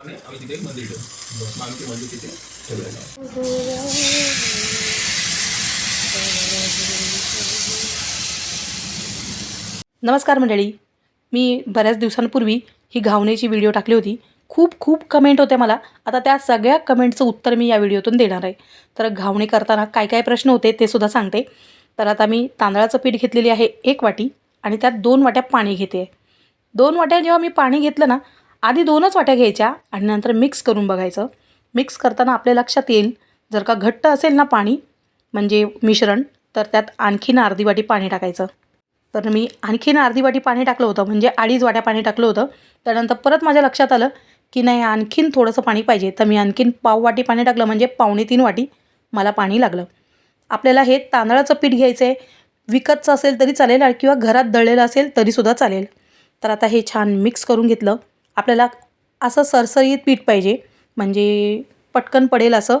आम्ही तिथे मंदिर ठेवू. मग आम्ही ते मंदिर तिथे ठेवलेलं नमस्कार मंडळी. मी बऱ्याच दिवसांपूर्वी ही घावण्याची व्हिडिओ टाकली होती. खूप खूप कमेंट होत्या मला. आता त्या सगळ्या कमेंटचं उत्तर मी या व्हिडिओतून देणार आहे. तर घावणे करताना काय काय प्रश्न होते ते सुद्धा सांगते. तर आता मी तांदळाचं पीठ घेतलेली आहे एक वाटी आणि त्यात दोन वाट्या पाणी घेते. दोन वाट्या जेव्हा मी पाणी घेतलं ना आधी दोनच वाट्या घ्यायच्या आणि नंतर मिक्स करून बघायचं. मिक्स करताना आपल्या लक्षात येईल जर का घट्ट असेल ना पाणी म्हणजे मिश्रण तर त्यात आणखीन अर्धी वाटी पाणी टाकायचं. तर मी आणखीन अर्धी वाटी पाणी टाकलं होतं म्हणजे अडीच वाट्या पाणी टाकलं होतं. त्यानंतर परत माझ्या लक्षात आलं की नाही आणखीन थोडंसं पाणी पाहिजे. तर मी आणखीन पाव वाटी पाणी टाकलं म्हणजे पावणे तीन वाटी मला पाणी लागलं. आपल्याला हे तांदळाचं पीठ घ्यायचं आहे विकतचं असेल तरी चालेल किंवा घरात दळलेलं असेल तरीसुद्धा चालेल. तर आता हे छान मिक्स करून घेतलं. आपल्याला असं सरसरीत पीठ पाहिजे. म्हणजे पटकन पडेल असं.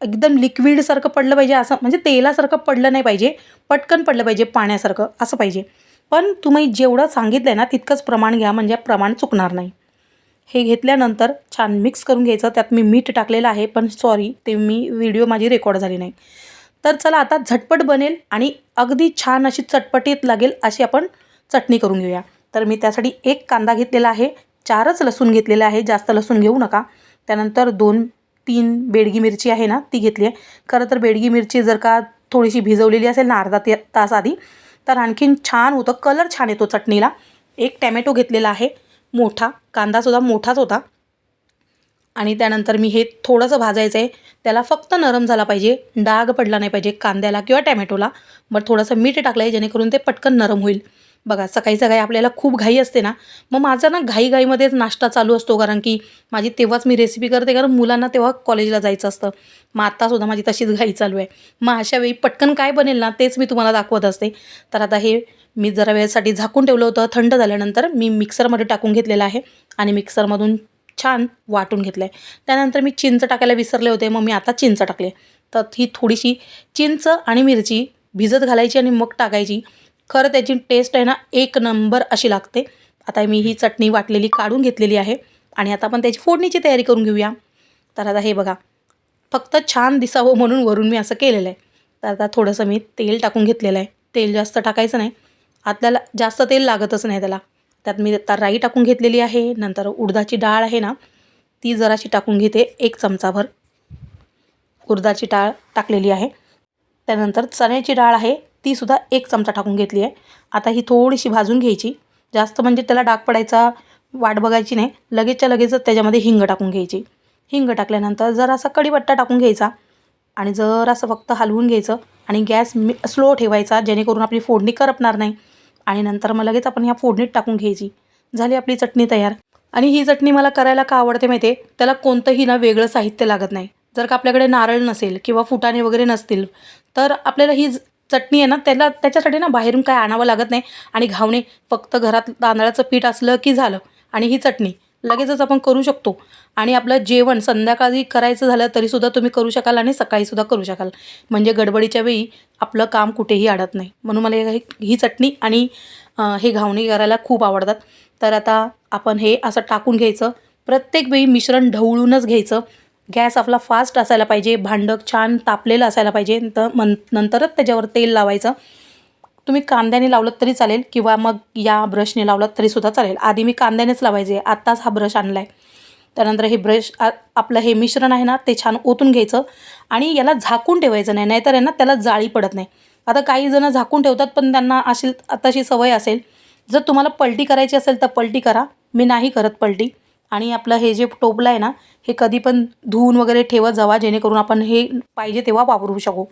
एकदम लिक्विडसारखं पडलं पाहिजे असं. म्हणजे तेलासारखं पडलं नाही पाहिजे. पटकन पडलं पाहिजे पाण्यासारखं असं पाहिजे. पण तुम्ही जेवढं सांगितलं आहे ना तितकंच प्रमाण घ्या. म्हणजे प्रमाण चुकणार नाही. हे घेतल्यानंतर छान मिक्स करून घ्यायचं. त्यात मी मीठ टाकलेलं आहे. पण सॉरी ते मी व्हिडिओ माझी रेकॉर्ड झाली नाही. तर चला आता झटपट बनेल आणि अगदी छान अशी चटपटीत लागेल अशी आपण चटणी करून घेऊया. तर मी त्यासाठी एक कांदा घेतलेला आहे. चारच लसूण घेतलेलं आहे. जास्त लसूण घेऊ नका. त्यानंतर दोन तीन बेडगी मिरची आहे ना ती घेतली आहे. खरं तर बेडगी मिरची जर का थोडीशी भिजवलेली असेल ना अर्धा ते तास आधी तर आणखीन छान होतं. कलर छान येतो चटणीला. एक टॅमॅटो घेतलेला आहे. मोठा. कांदासुद्धा मोठाच होता. आणि त्यानंतर मी हे थोडंसं भाजायचं आहे. त्याला फक्त नरम झाला पाहिजे. डाग पडला नाही पाहिजे कांद्याला किंवा टॅमॅटोला. मग थोडंसं मीठ टाकलं आहे जेणेकरून ते पटकन नरम होईल. बघा सकाळी सकाळी आपल्याला खूप घाई असते ना मग माझा ना घाईघाईमध्येच नाश्ता चालू असतो कारण की माझी तेव्हाच मी रेसिपी करते कारण मुलांना तेव्हा कॉलेजला जायचं असतं. मग आत्तासुद्धा माझी तशीच घाई चालू आहे. मग अशा वेळी पटकन काय बनेल ना तेच मी तुम्हाला दाखवत असते. तर आता हे मी जरा वेळेसाठी झाकून ठेवलं होतं. थंड झाल्यानंतर मी मिक्सरमध्ये टाकून घेतलेलं आहे आणि मिक्सरमधून छान वाटून घेतलं आहे त्यानंतर मी चिंच टाकायला विसरले होते मग मी आता चिंच टाकले. तर ही थोडीशी चिंच आणि मिरची भिजत घालायची आणि मग टाकायची. खरं त्याची टेस्ट आहे ना एक नंबर अशी लागते. आता मी ही चटणी वाटलेली काढून घेतलेली आहे. आणि आता आपण त्याची फोडणीची तयारी करून घेऊया. तर आता हे बघा फक्त छान दिसावं म्हणून वरून मी असं केलेलं आहे. तर आता थोडंसं मी तेल टाकून घेतलेलं आहे. तेल जास्त टाकायचं नाही. आपल्याला जास्त तेल लागतच नाही त्याला. त्यात मी आता राई टाकून घेतलेली आहे. नंतर उडदाची डाळ आहे ना ती जराशी टाकून घेते. एक चमचाभर उडदाची डाळ टाकलेली आहे. त्यानंतर चण्याची डाळ आहे. तीसुद्धा एक चमचा टाकून घेतली आहे. आता ही थोडीशी भाजून घ्यायची. जास्त म्हणजे त्याला डाग पडायचा वाट बघायची नाही. लगेचच्या लगेचच त्याच्यामध्ये हिंग टाकून घ्यायची. हिंग टाकल्यानंतर जरासा कढीपत्ता टाकून घ्यायचा आणि जरासं फक्त हलवून घ्यायचं आणि गॅस मी स्लो ठेवायचा जेणेकरून आपली फोडणी करपणार नाही. आणि नंतर मग लगेच आपण ह्या फोडणीत टाकून घ्यायची. झाली आपली चटणी तयार. आणि ही चटणी मला करायला का आवडते माहिती आहे त्याला कोणतंही ना वेगळं साहित्य लागत नाही. जर का आपल्याकडे नारळ नसेल किंवा फुटाणे वगैरे नसतील तर आपल्याला ही चटणी आहे ना त्याला त्याच्यासाठी ना बाहेरून काय आणावं लागत नाही. आणि घावणे फक्त घरात तांदळाचं पीठ असलं की झालं. आणि ही चटणी. लगेचच आपण करू शकतो. आणि आपलं जेवण संध्याकाळी करायचं झालं तरीसुद्धा तुम्ही करू शकाल आणि सकाळीसुद्धा करू शकाल. म्हणजे गडबडीच्या वेळी आपलं काम कुठेही अडत नाही. म्हणून मला हे ही चटणी आणि हे घावणे करायला खूप आवडतात. तर आता आपण हे असं टाकून घ्यायचं. प्रत्येक वेळी मिश्रण ढवळूनच घ्यायचं. गॅस आपला फास्ट असायला पाहिजे भांडं छान तापलेलं असायला पाहिजे तर मन नंतरच त्याच्यावर तेल लावायचं. तुम्ही कांद्याने लावलं तरी चालेल किंवा मग या ब्रशने लावलं तरीसुद्धा चालेल. आधी मी कांद्यानेच लावायचे आत्ताच हा ब्रश आणला आहे त्यानंतर हे ब्रश आ- आपलं हे मिश्रण आहे ना ते छान ओतून घ्यायचं आणि याला झाकून ठेवायचं नाही नाहीतर आहे ना त्याला जाळी पडत नाही. आता काही जणं झाकून ठेवतात पण त्यांना अशी तशी सवय असेल. जर तुम्हाला पलटी करायची असेल तर पलटी करा. मी नाही करत पलटी. आणि आपलं हे जे टोपलं आहे ना हे कधी पण धुवून वगैरे ठेवत जावा जेणेकरून आपण हे पाहिजे तेव्हा वापरू शकू.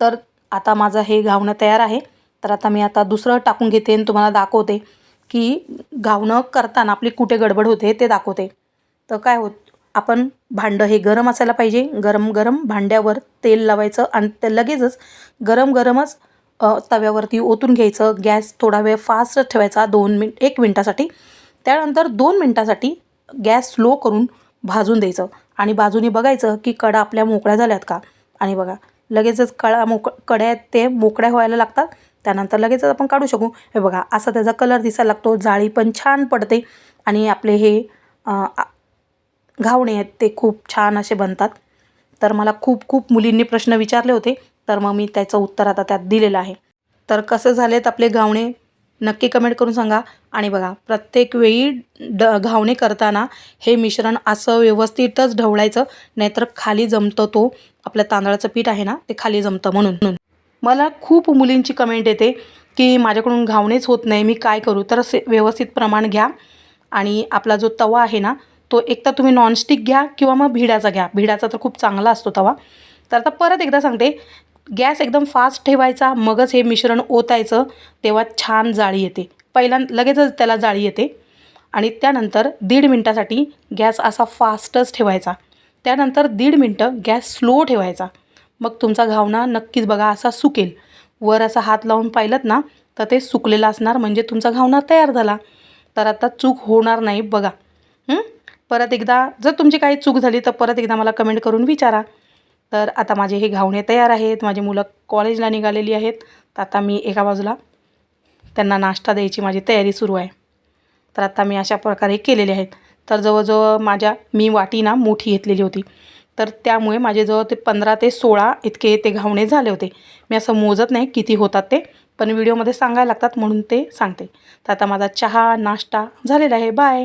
तर आता माझं हे घावणं तयार आहे. तर आता मी आता दुसरं टाकून घेते आणि तुम्हाला दाखवते की घावणं करताना आपली कुठे गडबड होते ते दाखवते. तर काय होत आपण भांडं हे गरम असायला पाहिजे. गरम गरम भांड्यावर तेल लावायचं आणि ते लगेचच गरम गरमच तव्यावरती ओतून घ्यायचं. गॅस थोडा वेळ फास्ट ठेवायचा दोन मिनट एक मिनटासाठी. त्यानंतर दोन मिनटासाठी गॅस स्लो करून भाजून द्यायचं. आणि बाजूने बघायचं की कडा आपल्या मोकळ्या झाल्यात का? आणि बघा लगेचच कळा मोक कड्या आहेत ते मोकळ्या व्हायला लागतात. त्यानंतर लगेचच आपण काढू शकू. हे बघा असा त्याचा कलर दिसायला लागतो. जाळी पण छान पडते. आणि आपले हे घावणे आहेत ते खूप छान असे बनतात. तर मला खूप खूप मुलींनी प्रश्न विचारले होते. तर मग मी त्याचं उत्तर आता त्यात दिलेलं आहे. तर कसं झालेत आपले घावणे? नक्की कमेंट करून सांगा. आणि बघा प्रत्येक वेळी ड घावणे करताना हे मिश्रण असं व्यवस्थितच ढवळायचं नाहीतर खाली जमतं तो आपलं तांदळाचं पीठ आहे ना ते खाली जमतं म्हणून. मला खूप मुलींची कमेंट येते की माझ्याकडून घावणेच होत नाही मी काय करू? तर से व्यवस्थित प्रमाण घ्या. आणि आपला जो तवा आहे ना तो एक तर तुम्ही नॉनस्टिक घ्या किंवा मग भिडाचा घ्या. भिडाचा तर खूप चांगला असतो तवा. तर आता परत एकदा सांगते गॅस एकदम फास्ट ठेवायचा मगच हे मिश्रण ओतायचं तेव्हा छान जाळी येते. पहिल्या लगेचच त्याला जाळी येते. आणि त्यानंतर दीड मिनटासाठी गॅस असा फास्टच ठेवायचा. त्यानंतर दीड मिनटं गॅस स्लो ठेवायचा. मग तुमचा घावणा नक्कीच बघा असा सुकेल. वर असा हात लावून पाहिलं ना तर ते सुकलेलं असणार म्हणजे तुमचा घावणा तयार झाला. तर आता चूक होणार नाही बघा. परत एकदा जर तुमची काही चूक झाली तर परत एकदा मला कमेंट करून विचारा. तर आता माझे हे घावणे तयार आहेत. माझी मुलं कॉलेजला निघालेली आहेत. तर आता मी एका बाजूला त्यांना नाश्ता द्यायची माझी तयारी सुरू आहे. तर आता मी अशा प्रकारे केलेले आहेत. तर जवळजवळ माझ्या मी वाटी ना मोठी घेतलेली होती. तर त्यामुळे माझे जवळ ते पंधरा ते सोळा इतके ते घावणे झाले होते. मी असं मोजत नाही किती होतात ते पण व्हिडिओमध्ये सांगायला लागतात म्हणून ते सांगते. तर आता माझा चहा नाश्ता झालेला आहे. बाय